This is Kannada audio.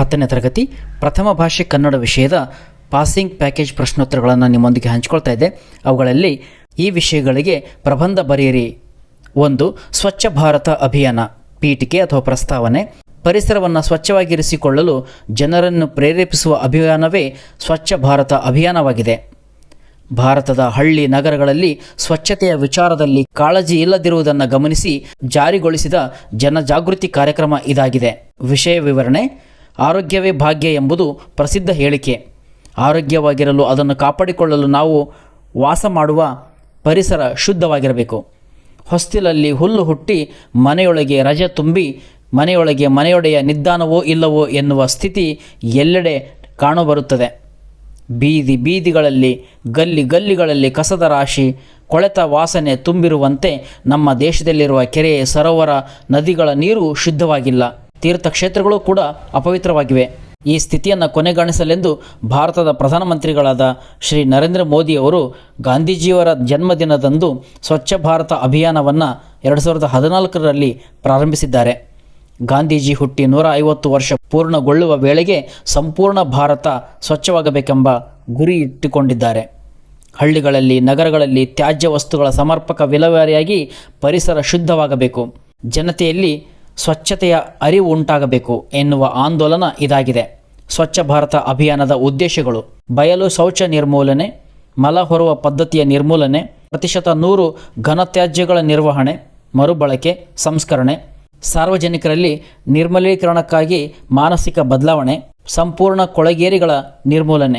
ಹತ್ತನೇ ತರಗತಿ ಪ್ರಥಮ ಭಾಷೆ ಕನ್ನಡ ವಿಷಯದ ಪಾಸಿಂಗ್ ಪ್ಯಾಕೇಜ್ ಪ್ರಶ್ನೋತ್ತರಗಳನ್ನು ನಿಮ್ಮೊಂದಿಗೆ ಹಂಚಿಕೊಳ್ತಾ ಇದ್ದೆ. ಅವುಗಳಲ್ಲಿ ಈ ವಿಷಯಗಳಿಗೆ ಪ್ರಬಂಧ ಬರೆಯಿರಿ. ಒಂದು, ಸ್ವಚ್ಛ ಭಾರತ ಅಭಿಯಾನ, ಪೀಠಿಕೆ ಅಥವಾ ಪ್ರಸ್ತಾವನೆ. ಪರಿಸರವನ್ನು ಸ್ವಚ್ಛವಾಗಿರಿಸಿಕೊಳ್ಳಲು ಜನರನ್ನು ಪ್ರೇರೇಪಿಸುವ ಅಭಿಯಾನವೇ ಸ್ವಚ್ಛ ಭಾರತ ಅಭಿಯಾನವಾಗಿದೆ. ಭಾರತದ ಹಳ್ಳಿ ನಗರಗಳಲ್ಲಿ ಸ್ವಚ್ಛತೆಯ ವಿಚಾರದಲ್ಲಿ ಕಾಳಜಿ ಇಲ್ಲದಿರುವುದನ್ನು ಗಮನಿಸಿ ಜಾರಿಗೊಳಿಸಿದ ಜನಜಾಗೃತಿ ಕಾರ್ಯಕ್ರಮ ಇದಾಗಿದೆ. ವಿಷಯ ವಿವರಣೆ ಆರೋಗ್ಯವೇ ಭಾಗ್ಯ ಎಂಬುದು ಪ್ರಸಿದ್ಧ ಹೇಳಿಕೆ. ಆರೋಗ್ಯವಾಗಿರಲು ಅದನ್ನು ಕಾಪಾಡಿಕೊಳ್ಳಲು ನಾವು ವಾಸ ಮಾಡುವ ಪರಿಸರ ಶುದ್ಧವಾಗಿರಬೇಕು. ಹೊಸ್ತಿಲಲ್ಲಿ ಹುಲ್ಲು ಹುಟ್ಟಿ ಮನೆಯೊಳಗೆ ರಜೆ ತುಂಬಿ ಮನೆಯೊಳಗೆ ಮನೆಯೊಡೆಯ ನಿದ್ದಾನವೋ ಇಲ್ಲವೋ ಎನ್ನುವ ಸ್ಥಿತಿ ಎಲ್ಲೆಡೆ ಕಾಣಬರುತ್ತದೆ. ಬೀದಿ ಬೀದಿಗಳಲ್ಲಿ, ಗಲ್ಲಿ ಗಲ್ಲಿಗಳಲ್ಲಿ ಕಸದ ರಾಶಿ, ಕೊಳೆತ ವಾಸನೆ ತುಂಬಿರುವಂತೆ ನಮ್ಮ ದೇಶದಲ್ಲಿರುವ ಕೆರೆ, ಸರೋವರ, ನದಿಗಳ ನೀರು ಶುದ್ಧವಾಗಿಲ್ಲ. ತೀರ್ಥಕ್ಷೇತ್ರಗಳು ಕೂಡ ಅಪವಿತ್ರವಾಗಿವೆ. ಈ ಸ್ಥಿತಿಯನ್ನು ಕೊನೆಗಾಣಿಸಲೆಂದು ಭಾರತದ ಪ್ರಧಾನಮಂತ್ರಿಗಳಾದ ಶ್ರೀ ನರೇಂದ್ರ ಮೋದಿಯವರು ಗಾಂಧೀಜಿಯವರ ಜನ್ಮದಿನದಂದು ಸ್ವಚ್ಛ ಭಾರತ ಅಭಿಯಾನವನ್ನು ಎರಡು ಸಾವಿರದ ಹದಿನಾಲ್ಕರಲ್ಲಿ ಪ್ರಾರಂಭಿಸಿದ್ದಾರೆ. ಗಾಂಧೀಜಿ ಹುಟ್ಟಿ ನೂರ ಐವತ್ತು ವರ್ಷ ಪೂರ್ಣಗೊಳ್ಳುವ ವೇಳೆಗೆ ಸಂಪೂರ್ಣ ಭಾರತ ಸ್ವಚ್ಛವಾಗಬೇಕೆಂಬ ಗುರಿ ಇಟ್ಟುಕೊಂಡಿದ್ದಾರೆ. ಹಳ್ಳಿಗಳಲ್ಲಿ, ನಗರಗಳಲ್ಲಿ ತ್ಯಾಜ್ಯ ವಸ್ತುಗಳ ಸಮರ್ಪಕ ವಿಲೇವಾರಿಯಾಗಿ ಪರಿಸರ ಶುದ್ಧವಾಗಬೇಕು. ಜನತೆಯಲ್ಲಿ ಸ್ವಚ್ಛತೆಯ ಅರಿವು ಉಂಟಾಗಬೇಕು ಎನ್ನುವ ಆಂದೋಲನ ಇದಾಗಿದೆ. ಸ್ವಚ್ಛ ಭಾರತ ಅಭಿಯಾನದ ಉದ್ದೇಶಗಳು ಬಯಲು ಶೌಚ ನಿರ್ಮೂಲನೆ, ಮಲ ಹೊರುವ ಪದ್ಧತಿಯ ನಿರ್ಮೂಲನೆ, ಪ್ರತಿಶತ ನೂರು ಘನತ್ಯಾಜ್ಯಗಳ ನಿರ್ವಹಣೆ, ಮರುಬಳಕೆ, ಸಂಸ್ಕರಣೆ, ಸಾರ್ವಜನಿಕರಲ್ಲಿ ನಿರ್ಮಲೀಕರಣಕ್ಕಾಗಿ ಮಾನಸಿಕ ಬದಲಾವಣೆ, ಸಂಪೂರ್ಣ ಕೊಳಗೇರಿಗಳ ನಿರ್ಮೂಲನೆ.